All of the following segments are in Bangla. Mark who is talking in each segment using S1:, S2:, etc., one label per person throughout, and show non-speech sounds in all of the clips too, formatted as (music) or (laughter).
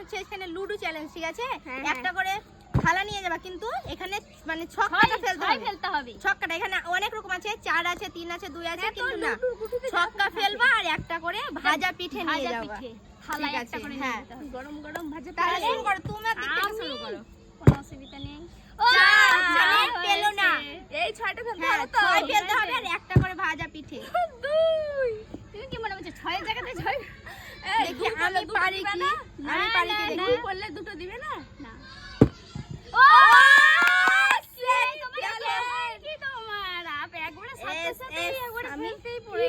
S1: হচ্ছে এখানে লুডো চ্যালেঞ্জ ঠিক আছে?
S2: হ্যাঁ,
S1: একটা করে থালা নিয়ে যাবা কিন্তু এখানে মানে ছক্কাটা ফেলতে
S2: ছয়
S1: হবে।
S2: ফেলতে হবে।
S1: ছক্কাটা এখানে অনেক রকম আছে চার আছে তিন আছে দুই আছে
S2: হ্যাঁ,
S1: কিন্তু না ছক্কা ফেলবা আর একটা করে ভাজা পিঠে নিয়ে যাবা। ঠিক
S2: একটা করে
S1: হ্যাঁ।
S2: গরম গরম ভাজা
S1: তাহলে শুরু করো তোমার দিক শুরু করো।
S2: কোনো অসুবিধা নেই। ও, ছয়
S1: পেল না।
S3: এই ছয়টা ফেলতে
S1: হ্যাঁ
S3: হবে তো?
S1: ছয় ফেলতে হবে আর একটা করে ভাজা পিঠে।
S2: দুই। তুমি কি মনে হচ্ছে ছয়ের জায়গাতে ছয়
S1: আমি পারি কি? আমি পারি কি দেখি?
S3: করলে দুটো দিবে না?
S2: না।
S1: ও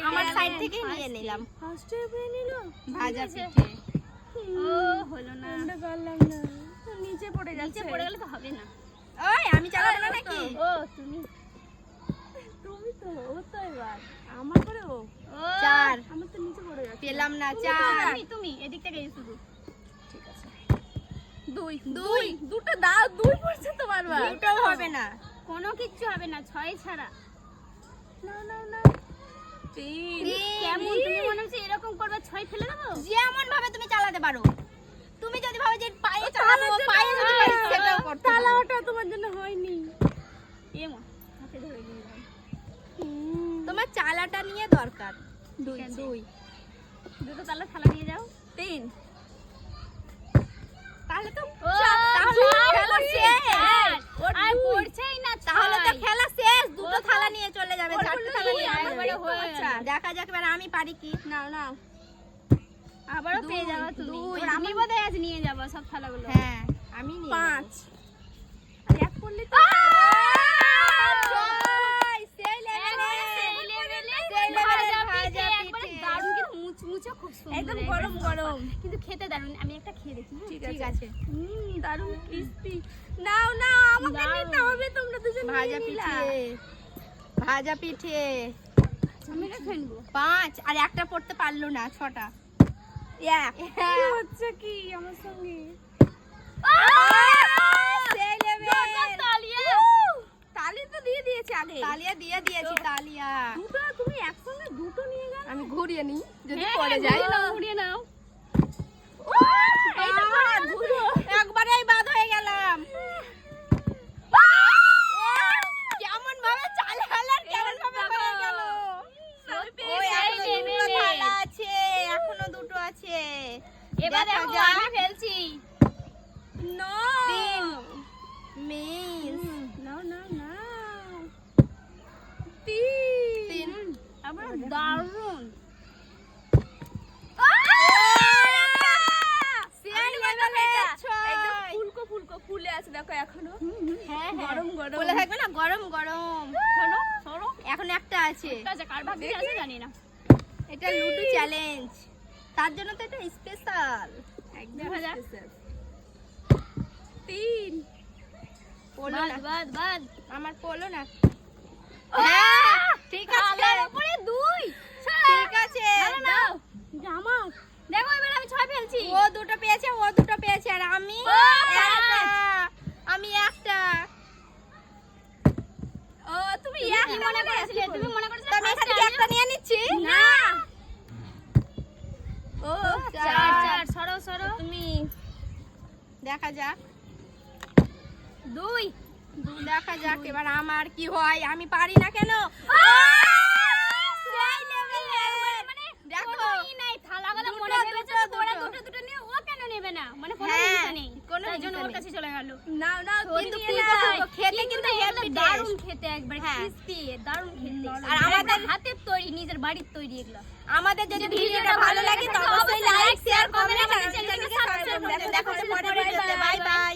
S1: আমার সাইড থেকেই নিয়ে নিলাম।
S3: ফার্স্টে পেয়ে নিল।
S1: ভাজা পিঠে।
S2: ও হলো না।
S3: আমরা পারলাম না। নিচে পড়ে যাচ্ছে
S2: নিচে পড়ে গেলে তো হবে না।
S1: ওই আমি চালাবো না নাকি?
S2: ও তুমি।
S3: তুমি তো ও তো এবার আমার করে ও
S2: ও
S1: চার
S3: আমার তো নিচে পড়ে যাচ্ছে
S1: পেলাম না চার।
S2: তুমি এদিক থেকে শুধু।
S3: ঠিক আছে। দুই
S1: দুই।
S3: দুটো দাও দুই পড়ছে তো বারবার
S1: দুটো হবে না।
S2: কোনো কিচ্ছু হবে না ছয় ছাড়া।
S3: না না না। তিন।
S1: তিন।
S2: কেমন তুমি মনে হচ্ছে এরকম করবে ছয় ফেলে দেবো?
S1: যেমন ভাবে তুমি চালাতে পারো। তুমি যদি ভাবে যে পায়ে চালাবো পায়ে যদি পারি সেটাও করতে পারো।
S3: তোমার জন্য হয়নি।
S2: এ মা হাতে ধরে নিয়ে
S1: তোমার চালাটা নিয়ে দরকার। দুই দুই।
S2: দুটো তালা থালা নিয়ে যাও।
S3: তিন।
S1: তাহলে তো
S2: ও
S1: তাহলে
S2: চার
S1: খেলা
S2: পড়ছে,
S1: শেষ।
S2: চার।
S1: ওর
S2: আর পড়ছেই না
S1: তাহলে তো খেলা শেষ। দুটো থালা নিয়ে চলে যাবে চারটে থালা নিয়ে
S3: আমার
S1: যাবে।
S2: একবারে গেল।
S1: দেখা যাক এবার আমি পারি কি।
S3: নাও নাও।
S2: আবারও পেয়ে যাব তুমি। আমি বোধহয় আজ নিয়ে যাব সব থালাগুলো।
S1: হ্যাঁ আমি
S3: পাঁচ। আর এক করলে তো
S1: ছয়, সেই level
S2: একবারে
S1: এ।
S2: সেই level এ
S1: সেই level এ
S2: ভাজা
S1: ভাজা
S2: পিঠে, একবারে
S1: পিঠে।
S2: দারুণ কিন্তু মুচমুচে খুব সুন্দর
S3: একদম গরম গরম।
S2: কিন্তু খেতে দারুণ আমি একটা খেয়ে দেখি?
S3: ঠিক আছে। হুম দারুণ ক্রিস্পি নাও নাও আমাকে নিতে হবে তোমরা দুজন
S1: ভাজা পিঠে ভাজা পিঠে।
S2: আমি এটা খেয়ে নেব।
S1: পাঁচ আর একটা পড়তে পারল না ছটা। (laughs)
S3: হচ্ছে কি আমার সঙ্গে?
S2: তালিয়া।
S3: তো দিয়ে দিয়েছে আগে।
S1: তালিয়া দিয়ে দিয়েছি তালিয়া। ঘুরিয়ে নিই যদি
S2: হ্যাঁ,
S1: পড়ে
S2: হ্যাঁ,
S1: যায়
S2: ঘুরিয়ে নাও,
S1: একবারেই বাদ হয়ে গেলাম। কেমন ভাবে চালে হালার কেমন ভাবে হয়ে গেল। আছে এখনও দুটো আছে।
S2: এবার আমি ফেলছি।
S3: নো
S1: তিন মিস
S3: নাও নাও নাও
S1: তিন
S2: আবার দারুণ
S1: সেই লেভেলে
S3: একদম
S1: ছয়
S3: ফুলকো ফুলকো ফুলে আছে দেখো এখনও
S1: হ্যাঁ হ্যাঁ
S3: গরম গরম।
S1: বলে থাকবে না গরম গরম।
S2: শোনো সরো
S1: এখন একটা আছে।
S2: কার ভাগ্যে আছে জানি না।
S1: এটা লুডো চ্যালেঞ্জ। তার জন্য তো এটা স্পেশাল
S3: একদম। তিন।
S1: পড়ল না।
S2: বাদ বাদ।
S1: আমার পড়ল না। হ্যাঁ ঠিক আছে।
S2: উপরে দুই।
S1: ঠিক আছে।
S2: নাও
S3: জামা
S2: দেখো এবার আমি ছয় ফেলছি।
S1: ও দুটো পেয়েছে ও দুটো পেয়েছে। আর আমি একটা
S3: ও তুমি
S2: তুমি
S3: এক
S2: কি মনে করেছিলে তুমি মনে করেছিলে
S1: আমি এখান থেকে একটা নিয়ে নিচ্ছি।
S2: না।
S3: ও
S2: চার। চার সরো সরো।
S3: তুমি
S1: দেখা যাক।
S2: দুই।
S1: দেখা যাক এবার আমার কি হয় আমি পারি না কেন? কিন্তু খেতে কিন্তু
S2: খেতে একবার
S1: আর আমাদের
S2: হাতের তৈরি নিজের বাড়ির তৈরি
S1: যদি ভিডিওটা ভালো লাগে তো অবশ্যই লাইক শেয়ার কমেন্ট আর চ্যানেলটাকে সাবস্ক্রাইব করে দেখো পরে বাই বাই